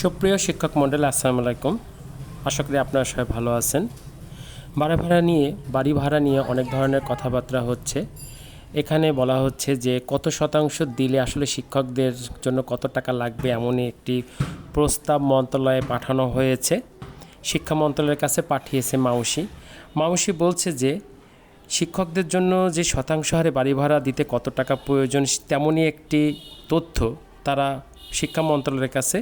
সুপ্রিয় শিক্ষক মণ্ডল, আসসালামু আলাইকুম। আশা করি আপনারা সবাই ভালো আছেন। বাড়ি ভাড়া নিয়ে, বাড়ি ভাড়া নিয়ে অনেক ধরনের কথাবার্তা হচ্ছে। এখানে বলা হচ্ছে যে, কত শতাংশ দিলে আসলে শিক্ষকদের জন্য কত টাকা লাগবে এমনই একটি প্রস্তাব মন্ত্রণালয়ে পাঠানো হয়েছে। শিক্ষা মন্ত্রণালয়ের কাছে পাঠিয়েছে মাউসি। মাউসি বলছে যে, শিক্ষকদের জন্য যে শতাংশ হারে বাড়ি ভাড়া দিতে কত টাকা প্রয়োজন, তেমনই একটি তথ্য তারা শিক্ষা মন্ত্রণালয়ের কাছে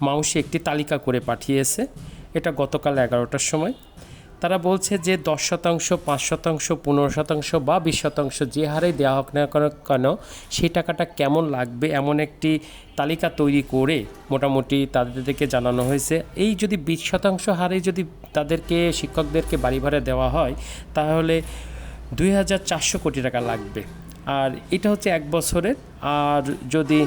মাউসি একটি তালিকা করে পাঠিয়েছে। এটা গতকাল এগারোটার সময়। তারা বলছে যে দশ শতাংশ, পাঁচ শতাংশ, পনেরো শতাংশ বা বিশ শতাংশ যে হারে দেওয়া হোক না কেন সেই টাকাটা কেমন লাগবে এমন একটি তালিকা তৈরি করে মোটামুটি তাদেরকে জানানো হয়েছে। এই যদি বিশ শতাংশ হারে যদি তাদেরকে, শিক্ষকদেরকে বাড়ি ভাড়া দেওয়া হয়, তাহলে দুই হাজার চারশো কোটি টাকা লাগবে। আর এটা হচ্ছে এক বছরের। আর যদি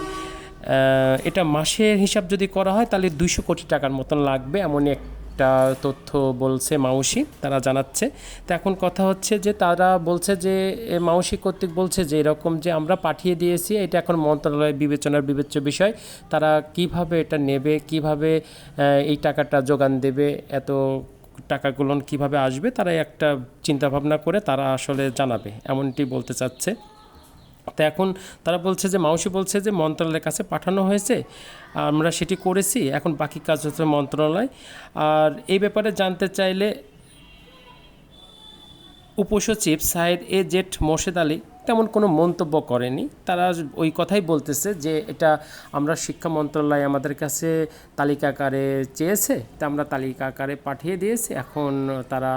এটা মাসের হিসাব যদি করা হয়, তাহলে দুইশো কোটি টাকার মতন লাগবে, এমনই একটা তথ্য বলছে মাউসি, তারা জানাচ্ছে। তো এখন কথা হচ্ছে যে, তারা বলছে যে মাউসি কর্তৃক বলছে যে, এরকম যে আমরা পাঠিয়ে দিয়েছি, এটা এখন মন্ত্রণালয় বিবেচনার বিবেচ্য বিষয়। তারা কীভাবে এটা নেবে, কীভাবে এই টাকাটা যোগান দেবে, এত টাকাগুলো কীভাবে আসবে তারা একটা চিন্তাভাবনা করে তারা আসলে জানাবে, এমনটি বলতে চাচ্ছে। তো এখন তারা বলছে যে, মাউসি বলছে যে, মন্ত্রণালয়ের কাছে পাঠানো হয়েছে। আমরা সেটি করেছি, এখন বাকি কাজ হচ্ছে মন্ত্রণালয়। আর এই ব্যাপারে জানতে চাইলে উপসচিব সাহেদ এ জেড মোর্শেদ আলী তেমন কোনো মন্তব্য করেনি। তারা ওই কথাই বলতেছে যে, এটা আমরা শিক্ষা মন্ত্রণালয় আমাদের কাছে তালিকা আকারে চেয়েছে, তা আমরা তালিকা আকারে পাঠিয়ে দিয়েছি, এখন তারা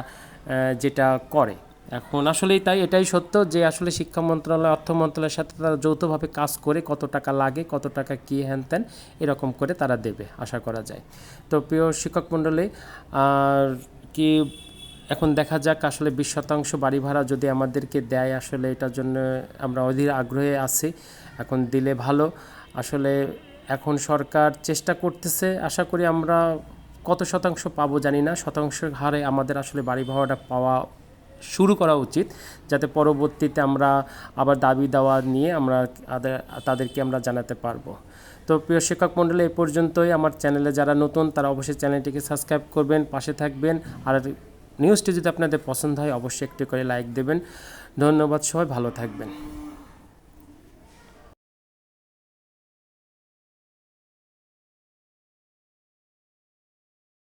যেটা করে। এখন আসলেই তাই, এটাই সত্য যে আসলে শিক্ষা মন্ত্রণালয়, অর্থ মন্ত্রণালয়ের সাথে তারা যৌথভাবে কাজ করে কত টাকা লাগে, কত টাকা কী হ্যান ত্যান এরকম করে তারা দেবে, আশা করা যায়। তো প্রিয় শিক্ষক মণ্ডলী, আর কি এখন দেখা যাক আসলে বিশ শতাংশ বাড়ি ভাড়া যদি আমাদেরকে দেয়, আসলে এটার জন্য আমরা অধীর আগ্রহে আছি, এখন দিলে ভালো। আসলে এখন সরকার চেষ্টা করতেছে, আশা করি আমরা কত শতাংশ পাবো জানি না শতাংশ হারে আমাদের আসলে বাড়ি ভাড়াটা পাওয়া শুরু করা উচিত, যাতে পরবর্তীতে আমরা আবার দাবি দাওয়া নিয়ে আমরা তাদেরকে আমরা জানাতে পারব। তো প্রিয় শিক্ষক মণ্ডলী, এ পর্যন্তই। আমার চ্যানেলে যারা নতুন, তারা অবশ্যই চ্যানেলটিকে সাবস্ক্রাইব করবেন, পাশে থাকবেন। আর নিউজটি যদি আপনাদের পছন্দ হয়, অবশ্যই একটি করে লাইক দেবেন। ধন্যবাদ সবাই, ভালো থাকবেন।